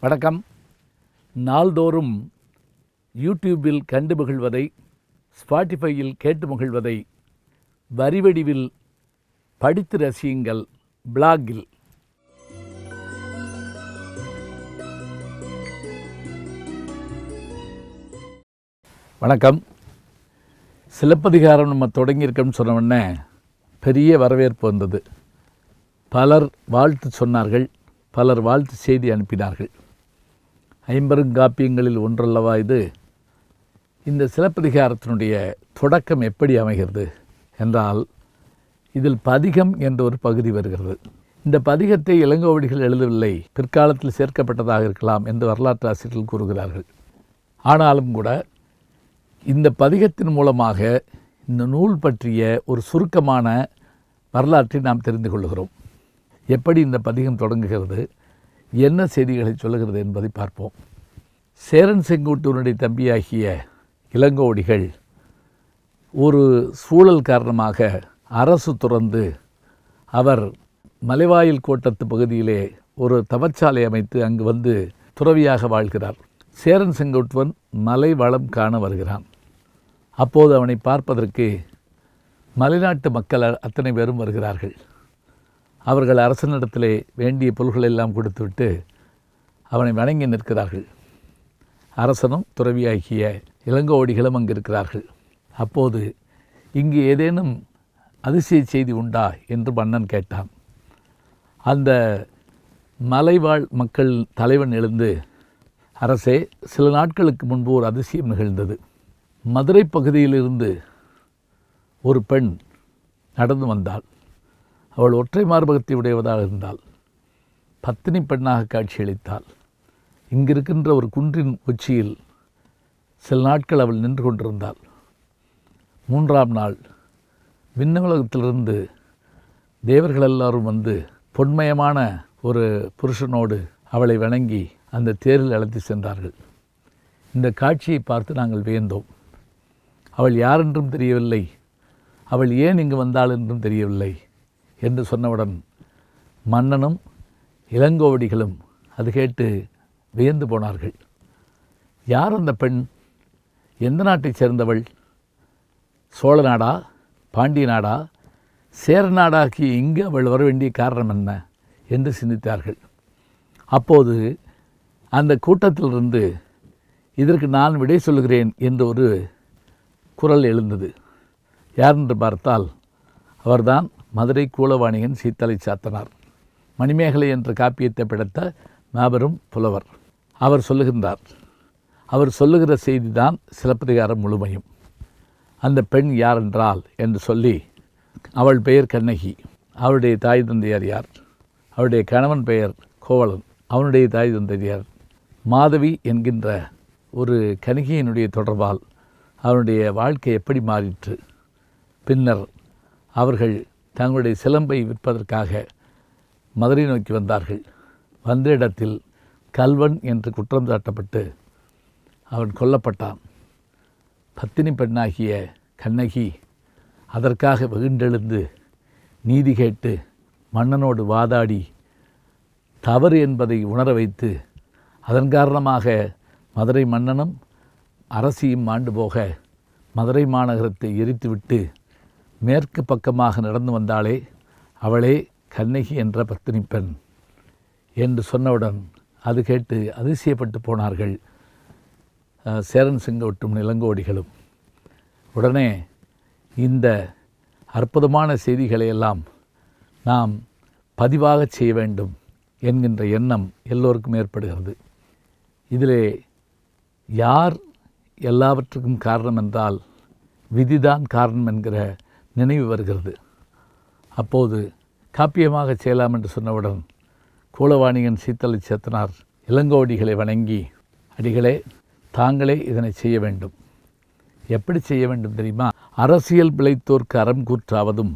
வணக்கம். நாள்தோறும் யூடியூபில் கண்டு மகிழ்வதை ஸ்பாட்டிஃபையில் கேட்டு மகிழ்வதை வரிவடிவில் படித்து ரசியுங்கள் பிளாகில். வணக்கம். சிலப்பதிகாரம் நம்ம தொடங்கியிருக்கோம்னு சொன்ன உடனே பெரிய வரவேற்பு வந்தது. பலர் வாழ்த்து சொன்னார்கள் பலர் வாழ்த்து செய்தி அனுப்பினார்கள். ஐம்பெருங்காப்பியங்களில் ஒன்றல்லவா இது? இந்த சிலப்பதிகாரத்தினுடைய தொடக்கம் எப்படி அமைகிறது என்றால் இதில் பதிகம் என்ற ஒரு பகுதி வருகிறது. இந்த பதிகத்தை இளங்கோவடிகள் எழுதவில்லை பிற்காலத்தில் சேர்க்கப்பட்டதாக இருக்கலாம் என்று வரலாற்று ஆசிரியர்கள் கூறுகிறார்கள். ஆனாலும் கூட இந்த பதிகத்தின் மூலமாக இந்த நூல் பற்றிய ஒரு சுருக்கமான வரலாற்றை நாம் தெரிந்து கொள்கிறோம். எப்படி இந்த பதிகம் தொடங்குகிறது? என்ன செய்திகளை சொல்லுகிறது என்பதை பார்ப்போம். சேரன் செங்குட்டுவனுடைய தம்பியாகிய இளங்கோடிகள் ஒரு சூழல் காரணமாக அரசு துறந்து அவர் மலைவாயில் கோட்டத்து பகுதியிலே ஒரு தவச்சாலை அமைத்து அங்கு வந்து துறவியாக வாழ்கிறார். சேரன் செங்கோட்டுவன் மலை வளம் காண வருகிறான். அப்போது அவனை பார்ப்பதற்கு மலைநாட்டு மக்கள் அத்தனை பேரும் வருகிறார்கள். அவர்கள் அரசனிடத்திலே வேண்டிய பொருள்களெல்லாம் கொடுத்துவிட்டு அவனை வணங்கி நிற்கிறார்கள். அரசனும் துறவியாகிய இளங்கோடிகளும் அங்கு இருக்கிறார்கள் அப்போது இங்கு ஏதேனும் அதிசய செய்தி உண்டா? என்று மன்னன் கேட்டான். அந்த மலைவாழ் மக்கள் தலைவன் எழுந்து அரசே சில நாட்களுக்கு முன்பு ஒரு அதிசயம் நிகழ்ந்தது. மதுரை பகுதியிலிருந்து ஒரு பெண் நடந்து வந்தாள். அவள் ஒற்றை மார்பகத்தை உடையவதாக இருந்தாள். பத்தினி பெண்ணாக காட்சியளித்தாள். இங்கிருக்கின்ற ஒரு குன்றின் உச்சியில் சில நாட்கள் அவள் நின்று கொண்டிருந்தாள். மூன்றாம் நாள் விண்ணுலகத்திலிருந்து தேவர்கள் எல்லாரும் வந்து பொன்மயமான ஒரு புருஷனோடு அவளை வணங்கி அந்த தேரில் அழைத்து சென்றார்கள். இந்த காட்சியை பார்த்து நாங்கள் வியந்தோம். அவள் யாரென்றும் தெரியவில்லை. அவள் ஏன் இங்கு வந்தாள் என்றும் தெரியவில்லை. என்று சொன்னவுடன் மன்னனும் இளங்கோவடிகளும் அது கேட்டு வியந்து போனார்கள். யார் அந்த பெண்? எந்த நாட்டைச் சேர்ந்தவள்? சோழ நாடா? பாண்டிய நாடா? சேர நாடாகி இங்கு அவள் வர வேண்டிய காரணம் என்ன? என்று சிந்தித்தார்கள். அப்போது அந்த கூட்டத்திலிருந்து இதற்கு நான் விடை சொல்லுகிறேன் என்று ஒரு குரல் எழுந்தது. யார் என்று பார்த்தால் அவர்தான் மதுரை கூலவாணிகன் சீத்தலை சாத்தனார். மணிமேகலை என்ற காப்பியத்தை படைத்த மாபெரும் புலவர். அவர் சொல்லுகின்றார் அவர் சொல்லுகிற செய்தி தான் சிலப்பதிகாரம் முழுமையும். அந்த பெண் யார் என்றால் என்று சொல்லி அவள் பெயர் கண்ணகி அவளுடைய தாய் தந்தையார் யார்? அவளுடைய கணவன் பெயர் கோவலன் அவனுடைய தாய் தந்தையார் மாதவி என்கின்ற ஒரு கணிகையினுடைய தொடர்பால் அவனுடைய வாழ்க்கை எப்படி மாறிற்று? பின்னர் அவர்கள் தங்களுடைய சிலம்பை விற்பதற்காக மதுரை நோக்கி வந்தார்கள். வந்த இடத்தில் கல்வன் என்று குற்றம் சாட்டப்பட்டு அவன் கொல்லப்பட்டான். பத்தினி பெண்ணாகிய கண்ணகி அதற்காக வெகுண்டெழுந்து நீதி கேட்டு மன்னனோடு வாதாடி தவறு என்பதை உணர வைத்து அதன் காரணமாக மதுரை மன்னனும் அரசியும் ஆண்டு போக மதுரை மாநகரத்தை எரித்துவிட்டு மேற்கு பக்கமாக நடந்து வந்தாளே அவளே கண்ணகி என்ற பத்தினி பெண் என்று சொன்னவுடன் அது கேட்டு அதிசயப்பட்டு போனார்கள் சேரன் செங்கோட்டும் நிலங்கோடிகளும். உடனே இந்த அற்புதமான செய்திகளை எல்லாம் நாம் பதிவாக செய்ய வேண்டும் என்கின்ற எண்ணம் எல்லோருக்கும் ஏற்படுகிறது. இதிலே யார் எல்லாவற்றுக்கும் காரணம் என்றால் விதிதான் காரணம் என்கிற நினைவு வருகிறது. அப்போது காப்பியமாக செய்யலாம் என்று சொன்னவுடன் கூலவாணிகன் சீத்தலை சேத்தனார் இளங்கோடிகளை வணங்கி அடிகளே தாங்களே இதனை செய்ய வேண்டும். எப்படி செய்ய வேண்டும் தெரியுமா? அரசியல் பிழைத்தோர்க்கு அறம் கூற்றாவதும்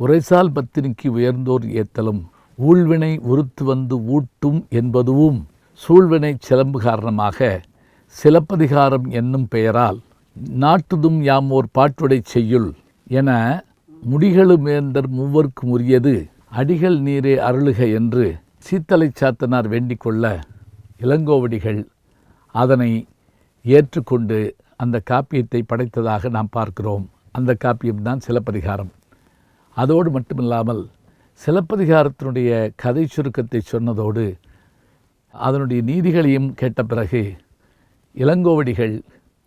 உரைசால் பத்தினிக்கு உயர்ந்தோர் ஏத்தலும் ஊழ்வினை உறுத்து வந்து ஊட்டும் என்பதுவும் சூழ்வினை சிலம்பு காரணமாக சிலப்பதிகாரம் என்னும் பெயரால் நாட்டுதும் யாம் ஓர் பாட்டுடை செய்யுள் என முடிகளுமேந்தர் மூவர்க்கும் உரியது. அடிகள் நீரே அருளுக என்று சீத்தலை சாத்தனார் வேண்டிக் கொள்ள இளங்கோவடிகள் அதனை ஏற்றுக்கொண்டு அந்த காப்பியத்தை படைத்ததாக நாம் பார்க்கிறோம். அந்த காப்பியம்தான் சிலப்பதிகாரம். அதோடு மட்டுமில்லாமல் சிலப்பதிகாரத்தினுடைய கதை சுருக்கத்தை சொன்னதோடு அதனுடைய நீதிகளையும் கேட்ட பிறகு இளங்கோவடிகள்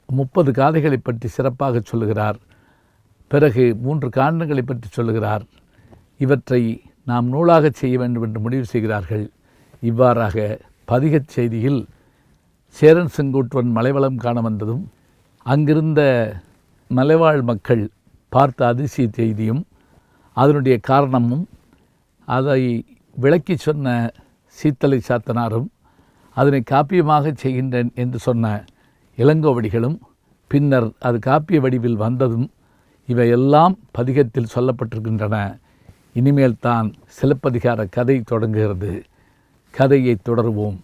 முப்பது காதைகளை பற்றி சிறப்பாக சொல்லுகிறார். பிறகு மூன்று காரணங்களை பற்றி சொல்லுகிறார். இவற்றை நாம் நூலாக செய்ய வேண்டும் என்று முடிவு செய்கிறார்கள். இவ்வாறாக பதிகச் செய்தியில் சேரன் செங்கோட்டுவன் மலைவளம் காண வந்ததும் அங்கிருந்த மலைவாழ் மக்கள் பார்த்த அதிசய செய்தியும் அதனுடைய காரணமும் அதை விளக்கி சொன்ன சீத்தலை சாத்தனாரும் அதனை காப்பியமாக செய்கின்றேன் என்று சொன்ன இளங்கோவடிகளும் பின்னர் அது காப்பிய வடிவில் வந்ததும் இவையெல்லாம் பதிகத்தில் சொல்லப்பட்டிருக்கின்றன. இனிமேல் தான் சிலப்பதிகார கதை தொடங்குகிறது. கதையை தொடருவோம்.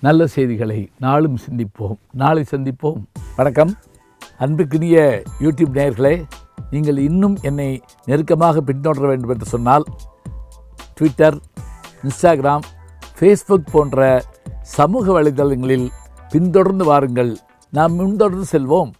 நல்ல செய்திகளை நாளும் சிந்திப்போம். நாளை சந்திப்போம். வணக்கம். அன்புக்குரிய யூடியூப் நேயர்களே நீங்கள் இன்னும் என்னை நெருக்கமாக பின்தொடர வேண்டும் என்று சொன்னால் ட்விட்டர் இன்ஸ்டாகிராம் ஃபேஸ்புக் போன்ற சமூக வலைதளங்களில் பின்தொடர்ந்து வாருங்கள். நாம் முன்தொடர்ந்து செல்வோம்.